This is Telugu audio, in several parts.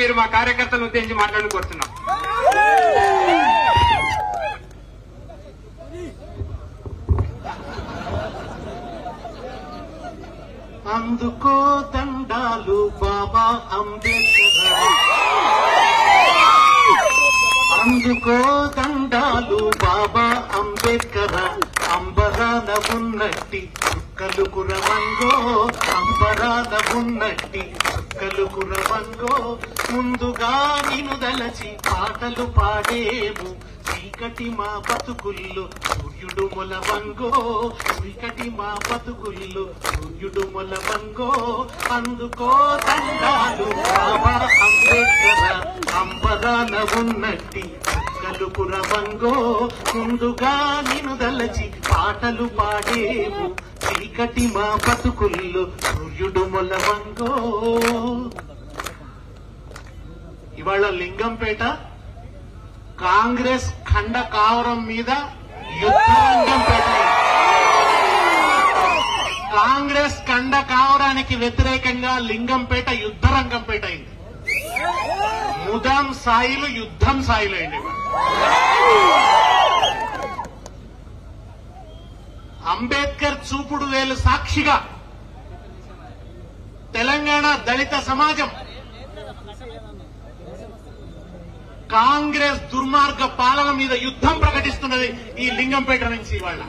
మీరు మా కార్యకర్తలను ఉద్దేశించి మాట్లాడి కోరుతున్నాం. అందుకో దండాలు బాబా అంబేద్కర్. అందుకో దండాలు బాబా అంబేద్కర్. అంబరాన ఉన్నట్టి చుక్కలు కురవంగో అంబరాన ఉన్నట్టి చుక్కలు కురవంగో ముందుగా నిన్ను దలచి పాటలు పాడేము చీకటి మా బతుకుల్లో సూర్యుడు మొలవంగో. చీకటి మా బతుకుల్లో సూర్యుడు మొలవంగో. అందుకో తండాలు బాబా అంబేద్కర్ అంబరాన ఉన్నట్టి చుక్కలు కురవంగో ముందుగా నిన్ను దలచి పాటలు పాడేము చీకటి మా బతుకుల్లో సూర్యుడు మొలవంగో. ఇవాళ లింగంపేట కాంగ్రెస్ ఖండ కావరం మీద యుద్ధరంగం పెట్టింది కాంగ్రెస్ ఖండ కావరానికి వ్యతిరేకంగా లింగంపేట యుద్ధరంగంపేట అయింది. ముదాం సాయిలు యుద్ధం సాయిలు అయింది ఇవాళ. అంబేద్కర్ చూపుడు వేలు సాక్షిగా తెలంగాణ దళిత సమాజం. కాంగ్రెస్ దుర్మార్గ పాలన మీద యుద్ధం ప్రకటిస్తున్నది ఈ లింగంపేట నుంచి ఇవాళ.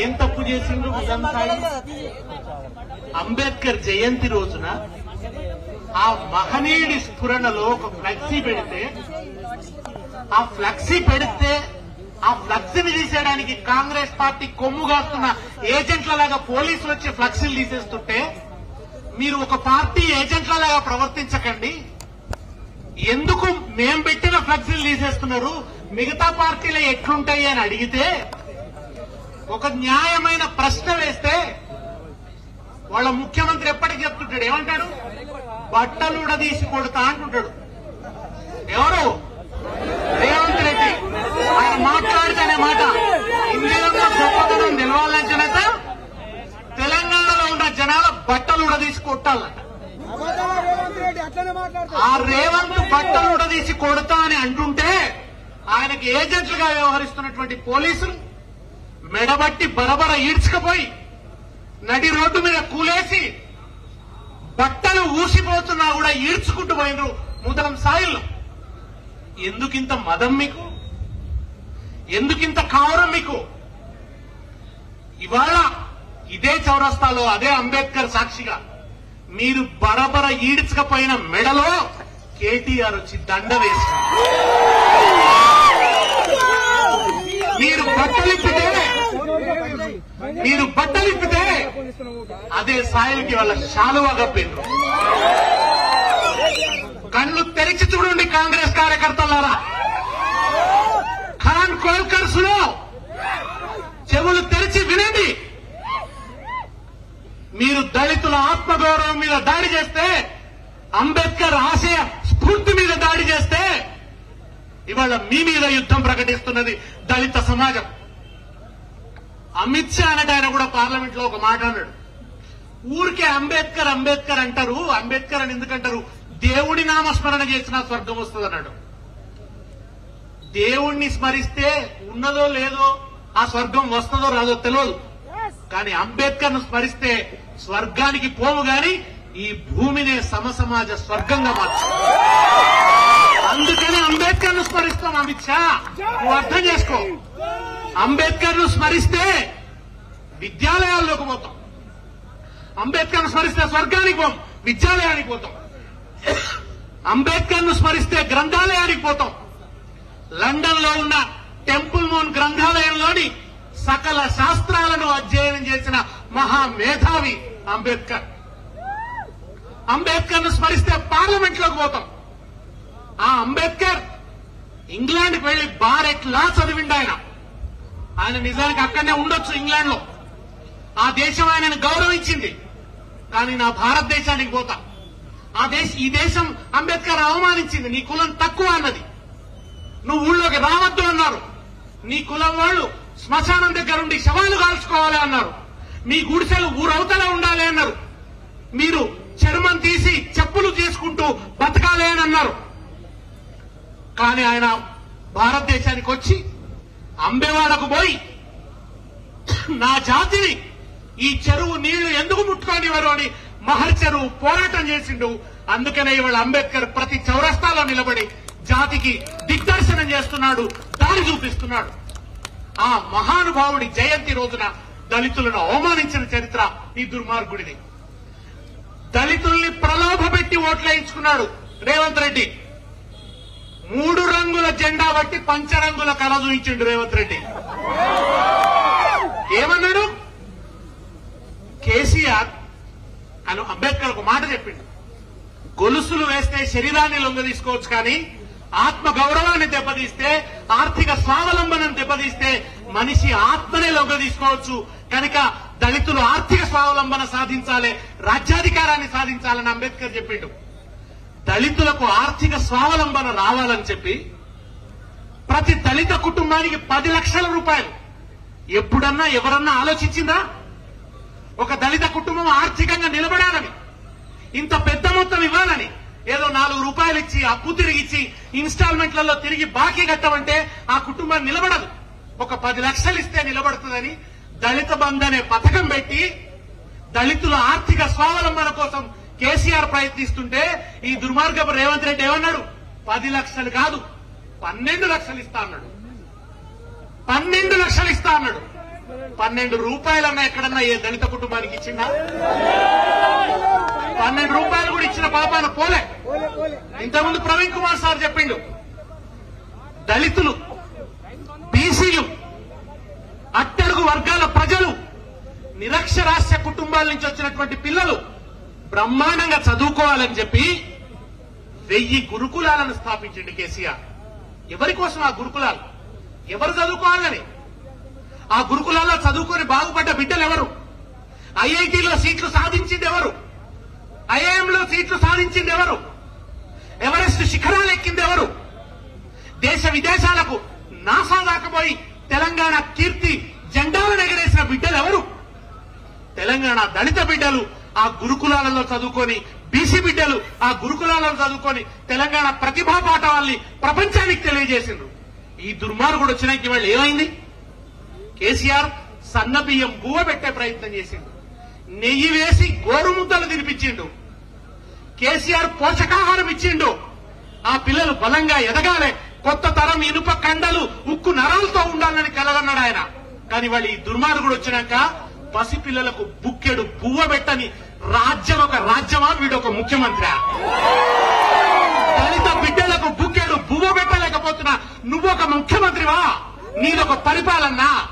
ఏం తప్పు చేసిండ్రు అంబేద్కర్ జయంతి రోజున ఆ మహనీయుడి స్ఫురణలో ఒక ఫ్లెక్సీ పెడితే ఆ ఫ్లెక్సీ పెడితే ఆ ఫ్లెక్సీని తీసేయడానికి కాంగ్రెస్ పార్టీ కొమ్ము కాస్తున్న ఏజెంట్ల లాగా పోలీసులు వచ్చి ఫ్లెక్సీలు తీసేస్తుంటే మీరు ఒక పార్టీ ఏజెంట్ల లాగా ప్రవర్తించకండి. ఎందుకు మేం పెట్టిన ఫ్లెక్సీలు తీసేస్తున్నారు? మిగతా పార్టీలు ఎట్లుంటాయి అని అడిగితే ఒక న్యాయమైన ప్రశ్న వేస్తే వాళ్ళ ముఖ్యమంత్రి ఎప్పటికి చెప్తుంటాడు? ఏమంటాడు? బట్టలు ఉడదీసి కొడతా అంటుంటాడు. ఎవరు? మాట్లాడితేనే మాట. ఇండియాలో గొప్పతనం నిలవాలంటేనట తెలంగాణలో ఉన్న జనాల బట్టలు ఉడదీసి కొట్టాలంట ఆ రేవంత్ బట్టలు ఉడదీసి కొడతా అని అంటుంటే ఆయనకి ఏజెంట్లుగా వ్యవహరిస్తున్నటువంటి పోలీసులు మెడబట్టి బరబర ఈడ్చుకపోయి నడి రోడ్డు మీద కూలేసి బట్టలు ఊసిపోతున్నా కూడా ఈడ్చుకుంటూ పోయినరు ముదలం సాయిల్లో. ఎందుకింత మదం మీకు? ఎందుకింత కావరం మీకు? ఇవాళ ఇదే చౌరస్తాలో అదే అంబేద్కర్ సాక్షిగా మీరు బరబర ఈడ్చకపోయిన మెడలో కేటీఆర్ వచ్చి దండ వేసి మీరు బట్టలిప్పితే మీరు బట్టలిప్పితే అదే సాయల్కి వాళ్ళ శాలువా కప్పిండ్రు కళ్ళు తెరిచి చూడండి కాంగ్రెస్ కార్యకర్తలారా. ఖాన్ కోల్కర్స్లో చెవులు తెరిచి వినండి. మీరు దళితుల ఆత్మగౌరవం మీద దాడి చేస్తే అంబేద్కర్ ఆశయ స్ఫూర్తి మీద దాడి చేస్తే ఇవాళ మీ మీద యుద్ధం ప్రకటిస్తున్నది దళిత సమాజం. అమిత్ షా అన్నట్టు ఆయన కూడా పార్లమెంట్లో ఒక మాట అన్నాడు. ఊరికే అంబేద్కర్ అంబేద్కర్ అంటారు అంబేద్కర్ అని ఎందుకంటారు? దేవుడి నామస్మరణ చేసినా స్వర్గం వస్తుంది అన్నాడు దేవుణ్ణి స్మరిస్తే ఉన్నదో లేదో ఆ స్వర్గం వస్తుందో రాదో తెలియదు కానీ అంబేద్కర్ను స్మరిస్తే స్వర్గానికి పోవు గాని ఈ భూమినే సమసమాజ స్వర్గంగా మార్చు. అందుకని అంబేద్కర్ను స్మరిస్తాం అమిత్ షా నువ్వు అర్థం చేసుకో. అంబేద్కర్ను స్మరిస్తే విద్యాలయాల్లోకి పోతాం. అంబేద్కర్ను స్మరిస్తే స్వర్గానికి పోం విద్యాలయానికి పోతాం. అంబేద్కర్ను స్మరిస్తే గ్రంథాలయానికి పోతాం. లండన్లో ఉన్న టెంపుల్ మోన్ గ్రంథాలయంలోని సకల శాస్త్రాలను అధ్యయనం చేసిన మహా మేధావి అంబేద్కర్. అంబేద్కర్ను స్మరిస్తే పార్లమెంట్లోకి పోతాం. ఆ అంబేద్కర్ ఇంగ్లాండ్కి వెళ్ళి బారెట్ లా చదివిండు ఆయన. ఆయన నిజానికి అక్కడనే ఉండొచ్చు ఇంగ్లాండ్లో ఆ దేశం ఆయనను గౌరవించింది. కానీ నా భారతదేశానికి పోతా. ఆ దేశ ఈ దేశం అంబేద్కర్ అవమానించింది. నీ కులం తక్కువ అన్నది. నువ్వు ఊళ్ళోకి రావద్దు అన్నారు. నీ కులం వాళ్ళు శ్మశానం దగ్గర ఉండి శవాలు కాల్చుకోవాలి అన్నారు. మీ గుడిసెలు ఊరవతల ఉండాలి అన్నారు. మీరు చర్మం తీసి చెప్పులు చేసుకుంటూ బతకాలి అని అన్నారు. కానీ ఆయన భారతదేశానికి వచ్చి అంబేవాడకు పోయి నా జాతిని ఈ చెరువు నీళ్ళు ఎందుకు ముట్టుకోనివ్వరు అని మహర్ చెరువు పోరాటం చేసిండు. అందుకనే ఇవాళ అంబేద్కర్ ప్రతి చౌరస్తాలో నిలబడి జాతికి దిగ్దర్శనం చేస్తున్నాడు దారి చూపిస్తున్నాడు. ఆ మహానుభావుడి జయంతి రోజున దళితులను అవమానించిన చరిత్ర ఈ దుర్మార్గుడిది. దళితుల్ని ప్రలోభ పెట్టి ఓట్లేయించుకున్నాడు రేవంత్ రెడ్డి. మూడు రంగుల జెండా బట్టి పంచరంగుల కళ చూపించిండు రేవంత్ రెడ్డి. ఏమన్నాడు? కేసీఆర్ అని అంబేద్కర్ ఒక మాట చెప్పిండు. గొలుసులు వేస్తే శరీరాన్ని లొంగ తీసుకోవచ్చు కానీ ఆత్మ గౌరవాన్ని దెబ్బతీస్తే ఆర్థిక స్వావలంబనం దెబ్బతీస్తే మనిషి ఆత్మనే లొంగ తీసుకోవచ్చు. కనుక దళితులు ఆర్థిక స్వావలంబన సాధించాలి రాజ్యాధికారాన్ని సాధించాలని అంబేద్కర్ చెప్పిండు. దళితులకు ఆర్థిక స్వావలంబన రావాలని చెప్పి ప్రతి దళిత కుటుంబానికి పది లక్షల రూపాయలు. ఎప్పుడన్నా ఎవరన్నా ఆలోచించిందా? ఒక దళిత కుటుంబం ఆర్థికంగా నిలబడాలని ఇంత పెద్ద మొత్తం ఇవ్వాలని ఏదో నాలుగు రూపాయలు ఇచ్చి అప్పు తిరిగిచ్చి ఇన్స్టాల్మెంట్లలో తిరిగి బాకీ కట్టమంటే ఆ కుటుంబం నిలబడదు. ఒక పది లక్షలు ఇస్తే నిలబడుతుందని దళిత బంధు అనే పథకం పెట్టి దళితుల ఆర్థిక స్వావలంబన కోసం కేసీఆర్ ప్రయత్నిస్తుంటే ఈ దుర్మార్గపు రేవంత్ రెడ్డి ఏమన్నాడు? పది లక్షలు కాదు పన్నెండు లక్షలు ఇస్తా అన్నాడు. పన్నెండు లక్షలు ఇస్తా అన్నాడు. పన్నెండు రూపాయలన్నా ఎక్కడన్నా ఏ దళిత కుటుంబానికి ఇచ్చిందా? పన్నెండు రూపాయలు కూడా ఇచ్చిన పాపాన పోలే. ఇంతకుముందు ప్రవీణ్ కుమార్ సార్ చెప్పిండు. దళితులు బీసీలు అట్టడుగు వర్గాల ప్రజలు నిరక్షరాస్య కుటుంబాల నుంచి వచ్చినటువంటి పిల్లలు బ్రహ్మాండంగా చదువుకోవాలని చెప్పి వెయ్యి గురుకులాలను స్థాపించండి కేసీఆర్. ఎవరి కోసం ఆ గురుకులాలు? ఎవరు చదువుకోవాలని? ఆ గురుకులాల్లో చదువుకొని బాగుపడ్డ బిడ్డలు ఎవరు ఐఐటిలో సీట్లు సాధించింది ఎవరు ఐఐఎంలో సీట్లు సాధించింది ఎవరు? ఎవరెస్ట్ శిఖరాలు ఎక్కింది ఎవరు? దేశ విదేశాలకు నాసా దాకపోయి తెలంగాణ కీర్తి జెండాలను ఎగరేసిన బిడ్డలు ఎవరు? తెలంగాణ దళిత బిడ్డలు ఆ గురుకులాలలో చదువుకొని బీసీ బిడ్డలు ఆ గురుకులాలలో చదువుకొని తెలంగాణ ప్రతిభా పాఠవాల్ని ప్రపంచానికి తెలియజేసిండ్రు. ఈ దుర్మార్గుడు వచ్చినాక వాళ్ళు ఏమైంది? కేసీఆర్ సన్న బియ్యం బువ్వ పెట్టే ప్రయత్నం చేసిండు. నెయ్యి వేసి గోరుముద్దలు తినిపించిండు. కేసీఆర్ పోషకాహారం ఇచ్చిండు. ఆ పిల్లలు బలంగా ఎదగాలి. కొత్త తరం ఇనుప కండలు ఉక్కు నరాలతో ఉండాలని కలగన్నాడు ఆయన. కానీ వాళ్ళు ఈ దుర్మార్గుడు వచ్చినాక పసిపిల్లలకు బుక్కెడు బువ్వ పెట్టని రాజ్యం ఒక రాజ్యమా? వీడు ఒక ముఖ్యమంత్రి. దళిత బిడ్డలకు బుక్కెడు బువ్వ పెట్టలేకపోతున్నా. నువ్వు ఒక ముఖ్యమంత్రివా? నీదొక పరిపాలన?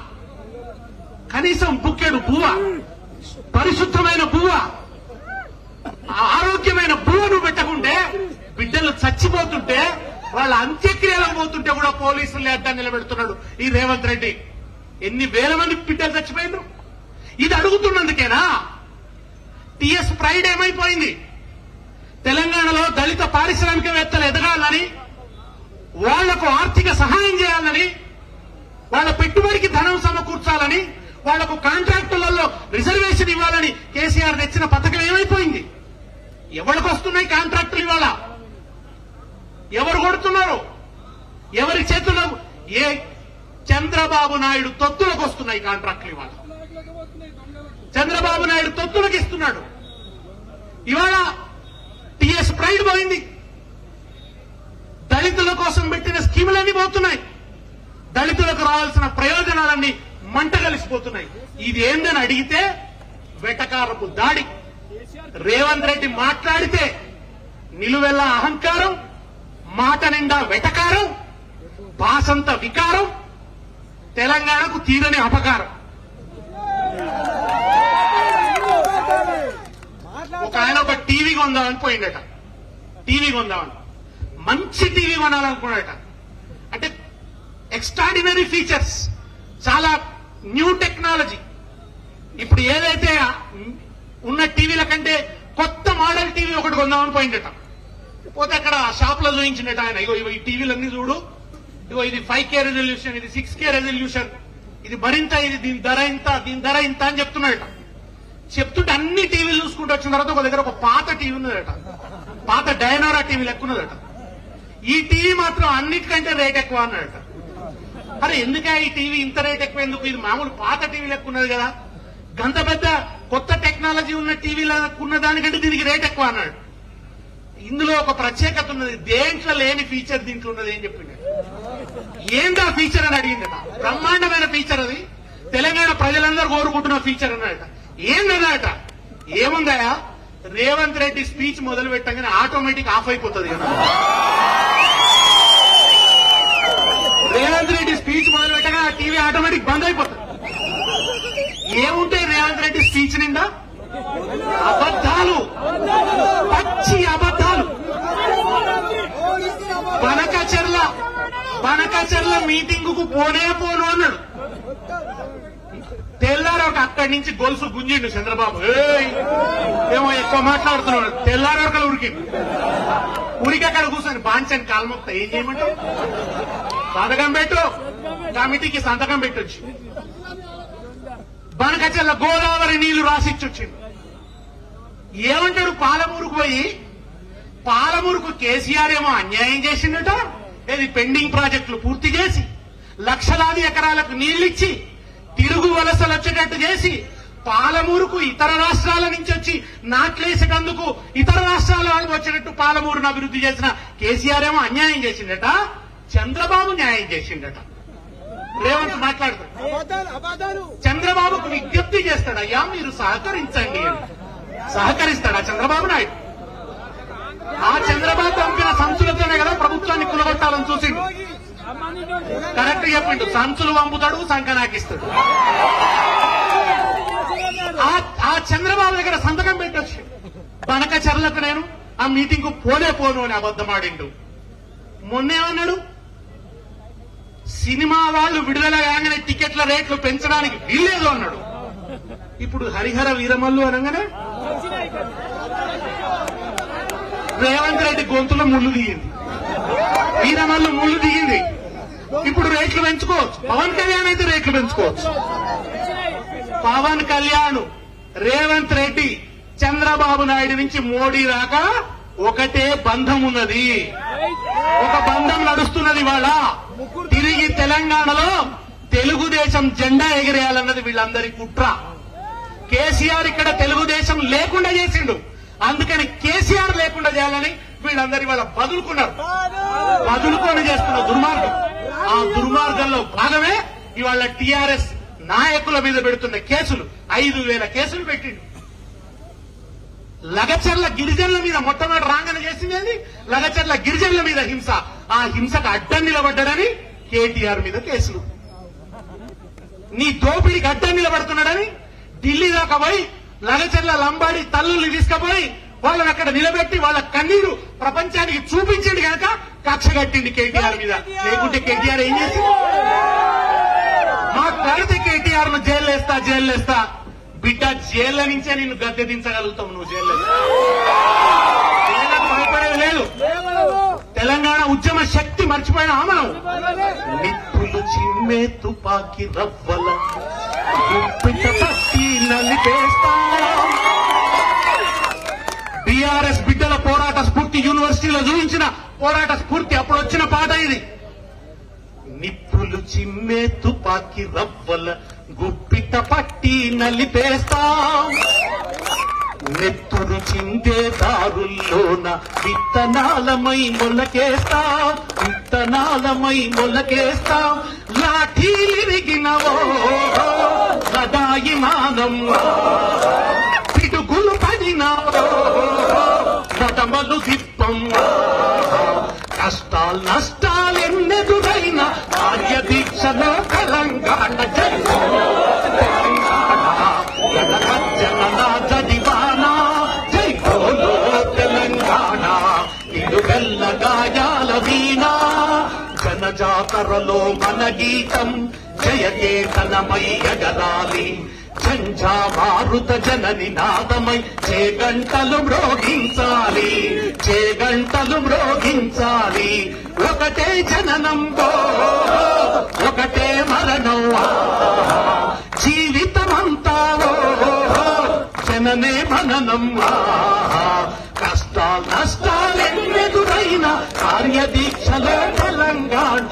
కనీసం బుక్కెడు పువ్వ. పరిశుద్ధమైన పువ్వ. ఆరోగ్యమైన బువ్వ పెట్టకుంటే బిడ్డలు చచ్చిపోతుంటే వాళ్ళ అంత్యక్రియలకు పోతుంటే కూడా పోలీసులు అడ్డా నిలబెడుతున్నాడు ఈ రేవంత్ రెడ్డి. ఎన్ని వేల మంది బిడ్డలు చచ్చిపోయిండ్రు? ఇది అడుగుతున్నందుకేనా? టిఎస్ ప్రైడ్ ఏమైపోయింది? తెలంగాణలో దళిత పారిశ్రామికవేత్తలు ఎదగాలని వాళ్ళకు ఆర్థిక సహాయం చేయాలని వాళ్ళ పెట్టుబడికి ధనం సమకూర్చాలని వాళ్ళకు కాంట్రాక్టులలో రిజర్వేషన్ ఇవ్వాలని కేసీఆర్ తెచ్చిన పథకం ఏమైపోయింది? ఎవరికి వస్తున్నాయి కాంట్రాక్టులు ఇవాళ? ఎవరు కొడుతున్నారు? ఎవరి చేతుల్లో ఏ చంద్రబాబు నాయుడు తొత్తులకు వస్తున్నాయి కాంట్రాక్టులు ఇవాళ? చంద్రబాబు నాయుడు తొత్తులకు ఇస్తున్నాడు. ఇవాళ టిఎస్ ప్రైడ్ పోయింది. దళితుల కోసం పెట్టిన స్కీములన్నీ పోతున్నాయి. దళితులకు రావాల్సిన ప్రయోజనాలన్నీ మంట కలిసిపోతున్నాయి. ఇది ఏందని అడిగితే వెటకారపు దాడి. రేవంత్ రెడ్డి మాట్లాడితే నిలువెల్ల అహంకారం మాట నిండా వెటకారం భాషంత వికారం తెలంగాణకు తీరని అపకారం. ఒక ఆయన ఒక టీవీ కొందామని పోయిండట టీవీ కొందామని. మంచి టీవీ కొనాలనుకున్నాడట. అంటే ఎక్స్ట్రాడినరీ ఫీచర్స్ చాలా న్యూ టెక్నాలజీ. ఇప్పుడు ఏదైతే ఉన్న టీవీల కంటే కొత్త మోడల్ టీవీ ఒకటి కొందామని పోయిందట. పోతే అక్కడ షాప్లో చూపించినట్టు ఆయన. ఇగో ఇగో ఈ టీవీలన్నీ చూడు. ఇగో ఇది ఫైవ్ కే రెజల్యూషన్ ఇది సిక్స్ కే రెజల్యూషన్. ఇది మరింత ఇది దీని ధర ఇంత దీని ధర ఇంత అని చెప్తున్నాడట. చెప్తుంటే అన్ని టీవీలు చూసుకుంటూ వచ్చిన తర్వాత ఒక దగ్గర ఒక పాత టీవీ ఉన్నదట. పాత డైనారా టీవీ లెక్కున్నదట ఈ టీవీ మాత్రం అన్నిటికంటే రేట్ ఎక్కువ అన్నాడట. అరే ఎందుకే ఈ టీవీ ఇంత రేట్ ఎక్కువ ఎందుకు ఇది మామూలు పాత టీవీ లెక్కున్నది కదా. గంత పెద్ద కొత్త టెక్నాలజీ ఉన్న టీవీ ఉన్న దానికంటే దీనికి రేట్ ఎక్కువ అన్నాడు. ఇందులో ఒక ప్రత్యేకత ఉన్నది. దేంట్లో లేని ఫీచర్ దీంట్లో ఉన్నది ఏం చెప్పిండు? ఏందా ఫీచర్ అని అడిగిందట? బ్రహ్మాండమైన ఫీచర్ అది. తెలంగాణ ప్రజలందరూ కోరుకుంటున్న ఫీచర్ అన్నట ఏందన్నట ఏముందా రేవంత్ రెడ్డి స్పీచ్ మొదలు పెట్టగానే ఆటోమేటిక్ ఆఫ్ అయిపోతుంది కదా. రేవంత్ రెడ్డి స్పీచ్ మొదలు పెట్టగా ఆ టీవీ ఆటోమేటిక్ బంద్ అయిపోతుంది. ఏముంటే రేవంత్ రెడ్డి స్పీచ్ నిండా? అబద్ధాలు. పచ్చి అబద్ధాలు. బనకచెర్ల బనకచెర్ల మీటింగ్కు పోనే పోను అన్నాడు. తెల్లారు ఒక అక్కడి నుంచి గొలుసు గుంజిండు చంద్రబాబు. ఏమో ఎక్కువ మాట్లాడుతున్నాడు. తెల్లారు ఒక ఉరికి. ఉరికి అక్కడ కూర్చొని బాంచని కాల్మొక్త ఏం చేయమంటావు? సంతకం పెట్టు. కమిటీకి సంతకం పెట్టొచ్చు. బనకచెల్ల గోదావరి నీళ్ళు రాసిచ్చొచ్చింది ఏమంటాడు? పాలమూరుకు పోయి పాలమూరుకు కేసీఆర్ ఏమో అన్యాయం చేసిండట. ఇది పెండింగ్ ప్రాజెక్టులు పూర్తి చేసి లక్షలాది ఎకరాలకు నీళ్ళిచ్చి తిరుగు వలసలు వచ్చేటట్టు చేసి పాలమూరుకు ఇతర రాష్ట్రాల నుంచి వచ్చి నాట్లేసేటందుకు ఇతర రాష్ట్రాల వాళ్ళు వచ్చేటట్టు పాలమూరును అభివృద్ధి చేసిన కేసీఆర్ ఏమో అన్యాయం చేసిండట చంద్రబాబు న్యాయం చేసిండట. రేవంత్ మాట్లాడుతాడు. చంద్రబాబుకు విజ్ఞప్తి చేస్తాడు అయ్యా మీరు సహకరించండి సహకరిస్తాడా చంద్రబాబు నాయుడు? ఆ చంద్రబాబు పంపిన సంచులతోనే కదా ప్రభుత్వాన్ని కులగొట్టాలని చూసిండు కరెక్ట్ చెప్పిండు. సంచులు పంపుతాడు సంకనాకిస్తాడు. ఆ- ఆ చంద్రబాబు దగ్గర సంతకం పెట్టొచ్చు. పనక చర్లకు నేను ఆ మీటింగ్కు పోలే పోను అని అబద్ధమాడిండు మొన్నేమన్నాడు సినిమా వాళ్ళు విడుదల కాగానే టికెట్ల రేట్లు పెంచడానికి వీల్లేదు అన్నాడు. ఇప్పుడు హరిహర వీరమల్లు అనగానే రేవంత్ రెడ్డి గొంతులో ముళ్ళు దిగింది వీరమల్లు ముళ్ళు దిగింది ఇప్పుడు రేట్లు పెంచుకోవచ్చు పవన్ కళ్యాణ్ అయితే రేట్లు పెంచుకోవచ్చు పవన్ కళ్యాణ్ రేవంత్ రెడ్డి చంద్రబాబు నాయుడు నుంచి మోడీ దాకా ఒకటే బంధం ఉన్నది. ఒక బంధం నడుస్తున్నది వాళ్ళ తిరిగి తెలంగాణలో తెలుగుదేశం జెండా ఎగిరేయాలన్నది వీళ్ళందరి కుట్ర. కేసీఆర్ ఇక్కడ తెలుగుదేశం లేకుండా చేసిండు. అందుకని కేసీఆర్ లేకుండా చేయాలని వీళ్ళందరి వాళ్ళ బదులుకున్నారు. బదులుకొని చేస్తున్న దుర్మార్గం. ఆ దుర్మార్గంలో భాగమే ఇవాళ టీఆర్ఎస్ నాయకుల మీద పెడుతున్న కేసులు. ఐదు వేల కేసులు పెట్టిండు. లగచర్ల గిరిజనుల మీద మొట్టమొదటి రాంగన చేసింది లగచర్ల గిరిజనుల మీద హింస. ఆ హింసకు అడ్డం నిలబడ్డాడని కేటీఆర్ మీద కేసులు. నీ దోపిడికి అడ్డం నిలబడుతున్నాడని ఢిల్లీ దాకా పోయి లగచర్ల లంబాడి తల్లుల్ని తీసుకుపోయి వాళ్ళని అక్కడ నిలబెట్టి వాళ్ళ కన్నీరు ప్రపంచానికి చూపించింది కనుక కక్ష కట్టింది కేటీఆర్ మీద. లేకుంటే కేటీఆర్ ఏం చేసింది? మాకు కడితే కేటీఆర్ను జైల్లేస్తా జైల్లేస్తా. బిడ్డ జైళ్ళ నుంచే నిన్ను గద్దె దించగలుగుతావు నువ్వు జైల్లో భయపడేది లేదు. తెలంగాణ ఉద్యమ శక్తి మర్చిపోయిన మనం నిప్పులు చిమ్మే తుపాకి రవ్వల గుప్పిట పట్టి బిడ్డల పోరాట స్ఫూర్తి యూనివర్సిటీలో చూపించిన పోరాట స్ఫూర్తి అప్పుడు వచ్చిన పాట ఇది. నిప్పులు చిమ్మే తుపాకి రవ్వల గుప్పిట పట్టి నలిపేస్తాం. నెత్తురు చిందే దారుల్లోన విత్తనాలమై మొలకేస్తాం. విత్తనాలమై మొలకేస్తాం. లాఠీలిరిగినవో సదాయి మానం పిడుగులు పడినవో కదమలు దిప్పం కష్టాలు నష్టాలు ఎన్నెదురైన కార్య దీక్షలో తెలంగాణ జై తెలంగాణ. జనగజ్జన మన గీతం. జయ జయకేతనమై ఎగరాలి. ఝంఝా జనని నాదమై చేగంటలు మ్రోగించాలి చేగంటలు మ్రోగించాలి. ఒకటే జననం ఒకటే మరణం ఆ, జీవితమంతా జననే మననం ఆ, కష్టాలు నష్టాలెన్నెదురైన కార్యదీక్షలో తెలంగాణ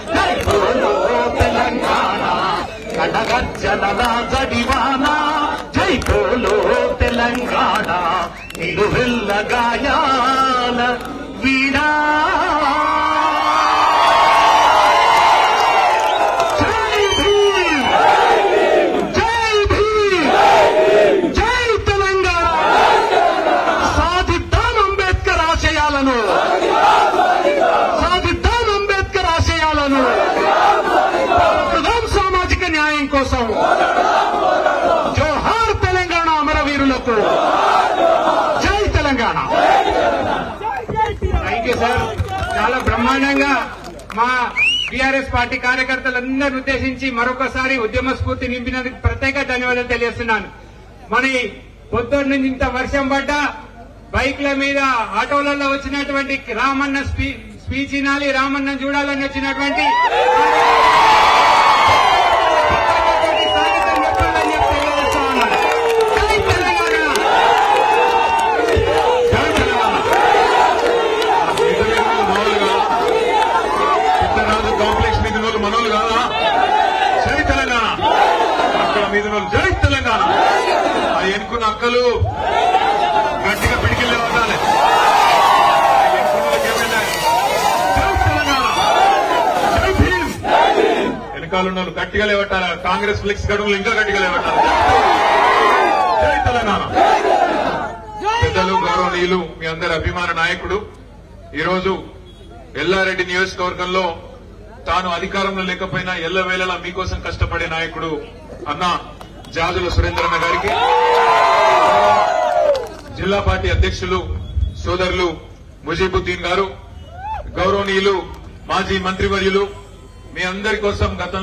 తెలంగాణ. కడగజ్జల జడివానా జై తెలంగాణ నిలువెల్ల గాయాల వీడా జై సాధిద్దాం అంబేద్కర్ ఆశయాలను సాధిద్దాం అంబేద్కర్ ఆశయాలను పోరాడుదాం సామాజిక న్యాయం కోసం జోహార్ తెలంగాణ అమరవీరులకు జై తెలంగాణ థ్యాంక్ యూ సార్ చాలా బ్రహ్మాండంగా మా టీఆర్ఎస్ పార్టీ కార్యకర్తలందరిని ఉద్దేశించి మరొకసారి ఉద్యమ స్ఫూర్తి నింపినందుకు ప్రత్యేక ధన్యవాదాలు తెలియజేస్తున్నాను. మరి పొద్దున్న నుంచి ఇంత వర్షం పడ్డా బైక్ల మీద ఆటోలలో వచ్చినటువంటి రామన్న స్పీ- స్పీచ్ వినాలి రామన్న చూడాలని వచ్చినటువంటి అక్కడ జై తెలంగాణ. ఆ ఎన్నుకున్న అక్కలు? గట్టిగా పిడికిల్లే ఉండాలి ఆ వెనకాల గట్టిగా లేవట్టాలి కాంగ్రెస్ ఫ్లెక్స్ గడువులు ఇంకా గట్టిగా లేవట్టాలి జై తెలంగాణ. పెద్దలు గౌరవనీయులు మీ అందరి అభిమాన నాయకుడు. ఈరోజు ఎల్లారెడ్డి నియోజకవర్గంలో తాను అధికారంలో లేకపోయినా ఎల్లవేళలా మీకోసం కష్టపడే నాయకుడు అన్నా జాజుల సురేంద్రన్న గారికి జిల్లా పార్టీ అధ్యక్షులు సోదరులు ముజీబుద్దీన్ గారు గౌరవనీయులు మాజీ మంత్రివర్యులు మీ అందరి కోసం గతంలో